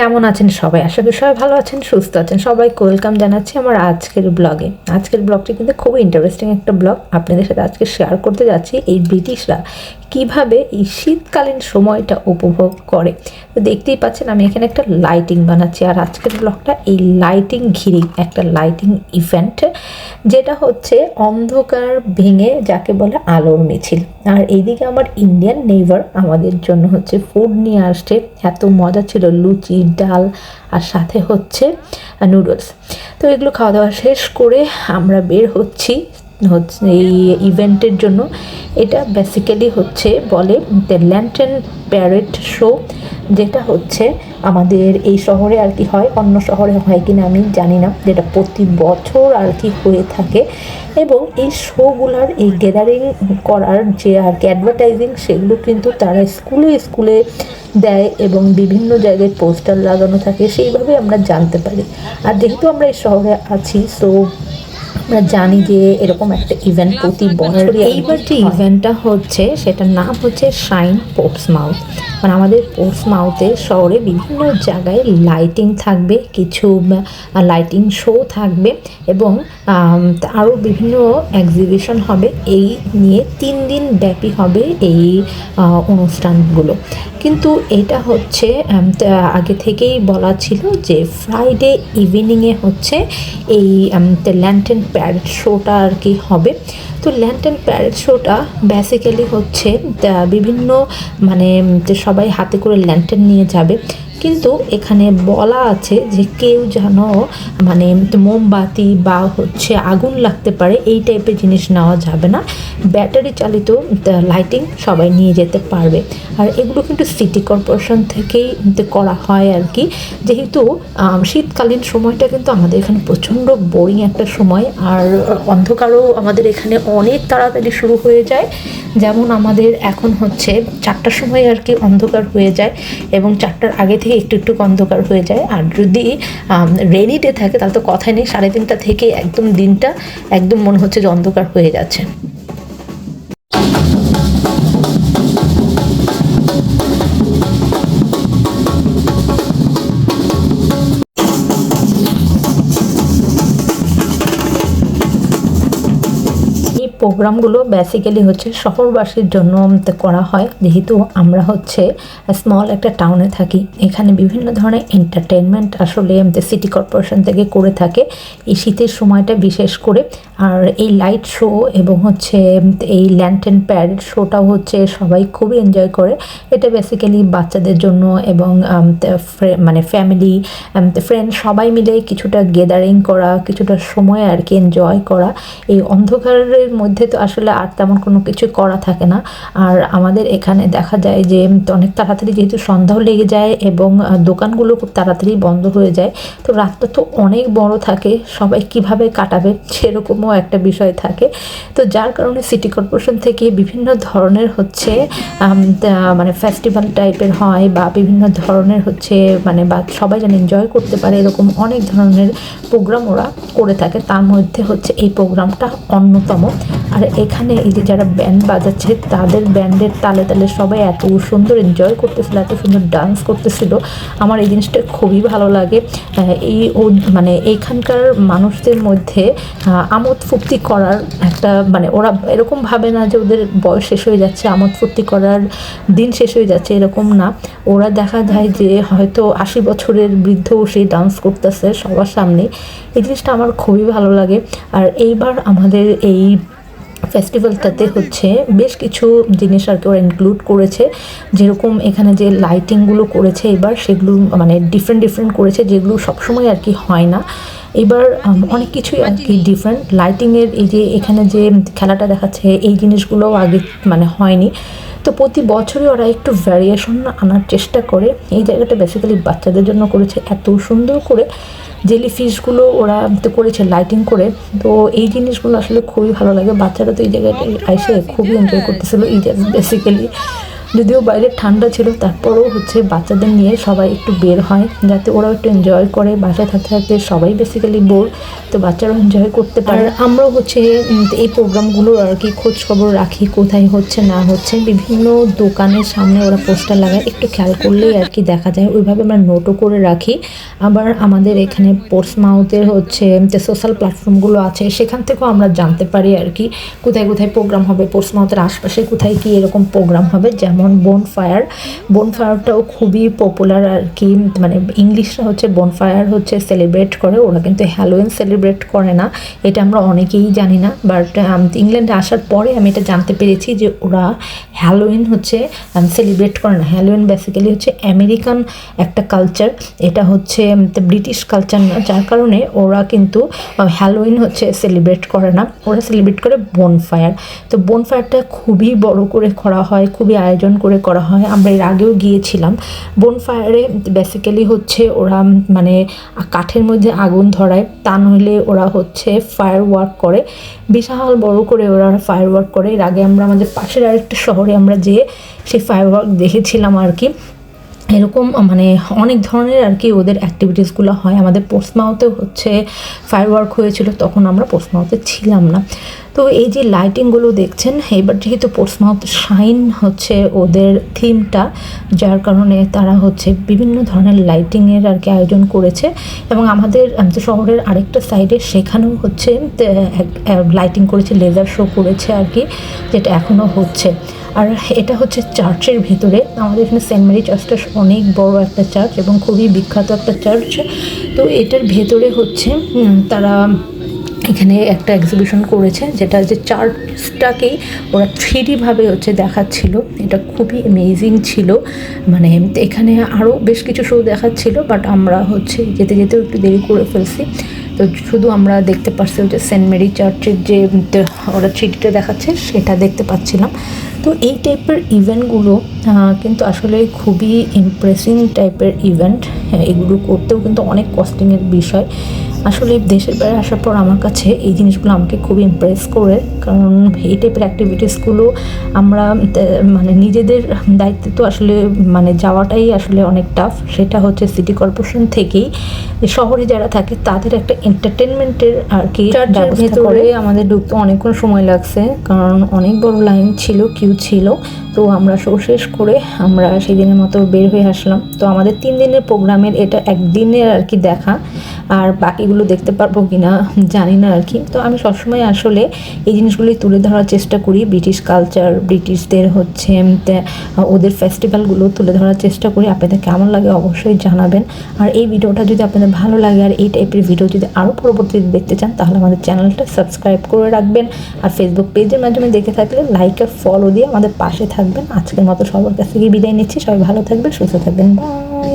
কেমন আছেন সবাই? আশা করি সবাই ভালো আছেন, সুস্থ আছেন। সবাইকে ওয়েলকাম জানাচ্ছি আমার আজকের ব্লগে আজকের ব্লগটি কিন্তু খুবই ইন্টারেস্টিং একটা ব্লগ আপনাদের সাথে আজকে শেয়ার করতে যাচ্ছি এই ব্রিটিশরা কীভাবে এই শীতকালীন সময়টা উপভোগ করে। তো দেখতেই পাচ্ছেন, আমি এখানে একটা লাইটিং বানাচ্ছি। আর আজকের ব্লগটা এই লাইটিং ঘিরেই একটা লাইটিং ইভেন্ট যেটা হচ্ছে অন্ধকার ভেঙে যাকে বলে আলোর মিছিল। আর এইদিকে আমার ইন্ডিয়ান নেইবার আমাদের জন্য হচ্ছে ফুড নিয়ে আসছে। এত মজা ছিল, লুচি, ডাল, আর সাথে হচ্ছে নুডলস তো এগুলো খাওয়া দাওয়া শেষ করে আমরা বের হচ্ছি। হচ্ছে এই ইভেন্টের জন্য। এটা বেসিক্যালি হচ্ছে বলে দ্য ল্যান্টেন প্যারেড শো যেটা হচ্ছে আমাদের এই শহরে আর কি হয়, অন্য শহরে হয় কিনা আমি জানি না। যেটা প্রতি বছর আর কি হয়ে থাকে এবং এই শোগুলার এই গ্যাদারিং করার যে আর কি অ্যাডভার্টাইজিং সেগুলো কিন্তু তারা স্কুলে স্কুলে দেয় এবং বিভিন্ন জায়গায় পোস্টার লাগানো থাকে। সেইভাবে আমরা জানতে পারি। আর যেহেতু আমরা এই শহরে আছি সো আমরা জানি যে এরকম একটা ইভেন্ট প্রতি বছর এইবার যে ইভেন্টটা হচ্ছে সেটার নাম হচ্ছে শাইন পোপস মাউথ মানে আমাদের পোপস মাউথে শহরে বিভিন্ন জায়গায় লাইটিং থাকবে কিছু লাইটিং শো থাকবে এবং আরও বিভিন্ন এক্সিবিশন হবে। এই নিয়ে তিন দিন ব্যাপী হবে এই অনুষ্ঠানগুলো। কিন্তু এটা হচ্ছে আগে থেকেই বলা ছিল যে ফ্রাইডে ইভিনিংয়ে হচ্ছে এই ল্যান্টেন প্যারেড শোটা আর কি হবে। তো ল্যান্টেন প্যারেড শোটা বেসিক্যালি হচ্ছে বিভিন্ন মানে সবাই হাতে করে ল্যান্টেন নিয়ে যাবে কিন্তু এখানে বলা আছে যে কেউ যেন মানে মোমবাতি বা হচ্ছে আগুন লাগতে পারে, এই টাইপের জিনিস নেওয়া যাবে না। ব্যাটারি চালিত লাইটিং সবাই নিয়ে যেতে পারবে। আর এগুলো কিন্তু সিটি কর্পোরেশন থেকেই করা হয় আর কি যেহেতু শীতকালীন সময়টা কিন্তু আমাদের এখানে প্রচণ্ড বোরিং একটা সময়। আর অন্ধকারও আমাদের এখানে অনেক তাড়াতাড়ি শুরু হয়ে যায়। যেমন আমাদের এখন হচ্ছে চারটার সময় আর কি অন্ধকার হয়ে যায় এবং চারটার আগে থেকে একটু একটু অন্ধকার হয়ে যায়। আর যদি রেনি ডে থাকে, তাহলে তো কথাই নেই। সাড়ে তিনটা থেকে একদম দিনটা একদম মনে হচ্ছে যে অন্ধকার হয়ে যাচ্ছে। প্রোগ্রামগুলো বেসিক্যালি হচ্ছে শহরবাসীর জন্য করা হয়। যেহেতু আমরা হচ্ছে স্মল একটা টাউনে থাকি, এখানে বিভিন্ন ধরনের এন্টারটেনমেন্ট আসলে সিটি কর্পোরেশন থেকে করে থাকে। এই শীতের সময়টা বিশেষ করে। আর এই লাইট শো এবং হচ্ছে এই ল্যান্টেন প্যারেড শোটাও হচ্ছে সবাই খুবই এনজয় করে। এটা বেসিক্যালি বাচ্চাদের জন্য এবং মানে ফ্যামিলি ফ্রেন্ড সবাই মিলে কিছুটা গেদারিং করা, কিছুটা সময় আর কি এনজয় করা। এই অন্ধকারের মধ্যে তো আসলে আর তেমন কোনো কিছু করা থাকে না। আর আমাদের এখানে দেখা যায় যে অনেক তাড়াতাড়ি যেহেতু সন্ধ্যাও লেগে যায় এবং দোকানগুলো খুব তাড়াতাড়ি বন্ধ হয়ে যায়, তো রাতটা তো অনেক বড় থাকে, সবাই কীভাবে কাটাবে সেরকমও একটা বিষয় থাকে। তো যার কারণে সিটি কর্পোরেশন থেকে বিভিন্ন ধরনের হচ্ছে মানে ফেস্টিভ্যাল টাইপের হয় বা বিভিন্ন ধরনের হচ্ছে মানে বা সবাই যেন এনজয় করতে পারে, এরকম অনেক ধরনের প্রোগ্রাম ওরা করে থাকে। তার মধ্যে হচ্ছে এই প্রোগ্রামটা অন্যতম। আর এখানে এই যে যারা ব্যান্ড বাজাচ্ছে, তাদের ব্যান্ডের তালে তালে সবাই এত সুন্দর এনজয় করতেছিল, এত সুন্দর ডান্স করতেছিল। আমার এই জিনিসটা খুবই ভালো লাগে। এই মানে এইখানকার মানুষদের মধ্যে আমোদ ফুর্তি করার একটা মানে ওরা এরকম ভাবে না যে ওদের বয়স শেষ হয়ে যাচ্ছে, আমোদ ফুর্তি করার দিন শেষ হয়ে যাচ্ছে, এরকম না। ওরা দেখা যায় যে হয়তো আশি বছরের বৃদ্ধও সেই ডান্স করতেছে সবার সামনে। এই জিনিসটা আমার খুবই ভালো লাগে। আর এইবার আমাদের এই ফেস্টিভ্যালটাতে হচ্ছে বেশ কিছু জিনিস আর কি ওরা ইনক্লুড করেছে। যেরকম এখানে যে লাইটিংগুলো করেছে এবার, সেগুলো মানে ডিফারেন্ট ডিফারেন্ট করেছে, যেগুলো সবসময় আর কি হয় না। এবার অনেক কিছুই আর কি ডিফারেন্ট লাইটিংয়ের এই যে এখানে যে খেলাটা দেখাচ্ছে, এই জিনিসগুলোও আগে মানে হয়নি। তো প্রতি বছরই ওরা একটু ভ্যারিয়েশন আনার চেষ্টা করে। এই জায়গাটা বেসিক্যালি বাচ্চাদের জন্য করেছে। এত সুন্দর করে জেলি ফিশগুলো ওরা তো করেছে লাইটিং করে। তো এই জিনিসগুলো আসলে খুবই ভালো লাগে। বাচ্চারা তো এই জায়গাটা এসে খুবই এনজয় করতেছিল। এই জায়গা বেসিক্যালি যদিও বাইরে ঠান্ডা ছিল, তারপরেও হচ্ছে বাচ্চাদের নিয়ে সবাই একটু বের হয় যাতে ওরাও একটু এনজয় করে। বাসায় থাকতে থাকতে সবাই বেসিক্যালি বোর তো বাচ্চারাও এনজয় করতে পারে। আমরাও হচ্ছে এই প্রোগ্রামগুলোর আর কি খোঁজ খবর রাখি, কোথায় হচ্ছে, না হচ্ছে। বিভিন্ন দোকানের সামনে ওরা পোস্টার লাগায়, একটু খেয়াল করলেই আর কি দেখা যায়। ওইভাবে আমরা নোটও করে রাখি। আবার আমাদের এখানে পোর্টসমাউথের হচ্ছে, যে সোশ্যাল প্ল্যাটফর্মগুলো আছে, সেখান থেকেও আমরা জানতে পারি আর কি, কোথায় কোথায় প্রোগ্রাম হবে পোর্টসমাউথের আশপাশে কোথায় কি এরকম প্রোগ্রাম হবে, যেমন বোন ফায়ার বোন ফায়ারটাও খুবই পপুলার আর কি মানে ইংলিশরা হচ্ছে বোন ফায়ার হচ্ছে সেলিব্রেট করে, ওরা কিন্তু হ্যালোইন সেলিব্রেট করে না, এটা আমরা অনেকেই জানি না বাট ইংল্যান্ডে আসার পরে আমি এটা জানতে পেরেছি যে ওরা হ্যালোইন হচ্ছে সেলিব্রেট করে না। হ্যালোইন বেসিক্যালি হচ্ছে আমেরিকান একটা কালচার এটা হচ্ছে ব্রিটিশ কালচার না, যার কারণে ওরা কিন্তু হ্যালোইন হচ্ছে সেলিব্রেট করে না, ওরা সেলিব্রেট করে বোন ফায়ার তো বোন ফায়ারটা খুবই বড় করে করা হয়, খুবই আয়োজন করে করা হয়, আমরা এর আগেও গিয়েছিলাম। বনফায়ারে বেসিক্যালি হচ্ছে ওরা মানে কাঠের মধ্যে আগুন ধরায়, তা নইলে ওরা হচ্ছে ফায়ার ওয়ার্ক করে। বিশাল বড় করে ওরা ফায়ার ওয়ার্ক করে। এর আগে আমরা আমাদের পাশের আরেকটা শহরে আমরা যেয়ে সেই ফায়ার ওয়ার্ক দেখেছিলাম আর কি। এরকম মানে অনেক ধরনের আর কি ওদের অ্যাক্টিভিটিসগুলো হয়। আমাদের পোস্টমাউথেও হচ্ছে ফায়ার ওয়ার্ক হয়েছিল, তখন আমরা পোস্টমাউথে ছিলাম না। তো এই যে লাইটিংগুলো দেখছেন, এবার যেহেতু পোস্টমাউথ শাইন হচ্ছে ওদের থিমটা যার কারণে তারা হচ্ছে বিভিন্ন ধরনের লাইটিংয়ের আর কি আয়োজন করেছে। এবং আমাদের আমাদের শহরের আরেকটা সাইডে সেখানেও হচ্ছে লাইটিং করেছে লেজার শো করেছে আর কি, যেটা এখনও হচ্ছে। আর এটা হচ্ছে চার্চের ভেতরে। আমাদের এখানে সেন্ট মেরি চার্চটা অনেক বড় একটা চার্চ এবং খুবই বিখ্যাত একটা চার্চ। তো এটার ভেতরে হচ্ছে তারা এখানে একটা এক্সিবিশন করেছে যেটা যে চার্চটাকেই ওরা থ্রিডিভাবে হচ্ছে দেখাচ্ছিল। এটা খুবই অ্যামেজিং ছিল। মানে এখানে আরও বেশ কিছু শো দেখাচ্ছিল বাট আমরা হচ্ছে যেতে যেতেও একটু দেরি করে ফেলছি। তো শুধু আমরা দেখতে পাচ্ছি যে সেন্ট মেরি চার্চের যে ওরা থ্রিডিটা দেখাচ্ছে, সেটা দেখতে পাচ্ছিলাম। তো এই টাইপের ইভেন্টগুলো কিন্তু আসলে খুবই ইমপ্রেসিং টাইপের ইভেন্ট এগুলো করতেও কিন্তু অনেক কস্টিংয়ের বিষয়। আসলে দেশের বাইরে আসার পর আমার কাছে এই জিনিসগুলো আমাকে খুব ইমপ্রেস করে। কারণ এই টাইপের অ্যাক্টিভিটিসগুলো আমরা মানে নিজেদের দায়িত্বে তো আসলে মানে যাওয়াটাই আসলে অনেক টাফ সেটা হচ্ছে সিটি কর্পোরেশন থেকেই শহরে যারা থাকে তাদের একটা এন্টারটেনমেন্টের আর কি ভেতরে আমাদের ঢুকতে অনেকক্ষণ সময় লাগছে কারণ অনেক বড় লাইন ছিল কিউ ছিল। তো আমরা শো শেষ করে আমরা সেই দিনের মতো বের হয়ে আসলাম। তো আমাদের তিন দিনের প্রোগ্রামের এটা একদিনের আর কি দেখা। আর বাকিগুলো দেখতে পারব কিনা জানি না আর কি। তো আমি সবসময় আসলে এই জিনিসগুলি তুলে ধরার চেষ্টা করি। ব্রিটিশ কালচার ব্রিটিশদের হচ্ছে ওদের ফেস্টিভ্যালগুলো তুলে ধরার চেষ্টা করি। আপনাদের কেমন লাগে অবশ্যই জানাবেন। আর এই ভিডিওটা যদি আপনাদের ভালো লাগে, আর এই টাইপের ভিডিও যদি আরও পরবর্তীতে দেখতে চান, তাহলে আমাদের চ্যানেলটা সাবস্ক্রাইব করে রাখবেন। আর ফেসবুক পেজের মাধ্যমে দেখে থাকলে লাইক আর ফলো দিয়ে আমাদের পাশে থাকবেন। আজকের মতো সবার কাছ থেকে বিদায় নিচ্ছি। সবাই ভালো থাকবেন, সুস্থ থাকবেন। বাই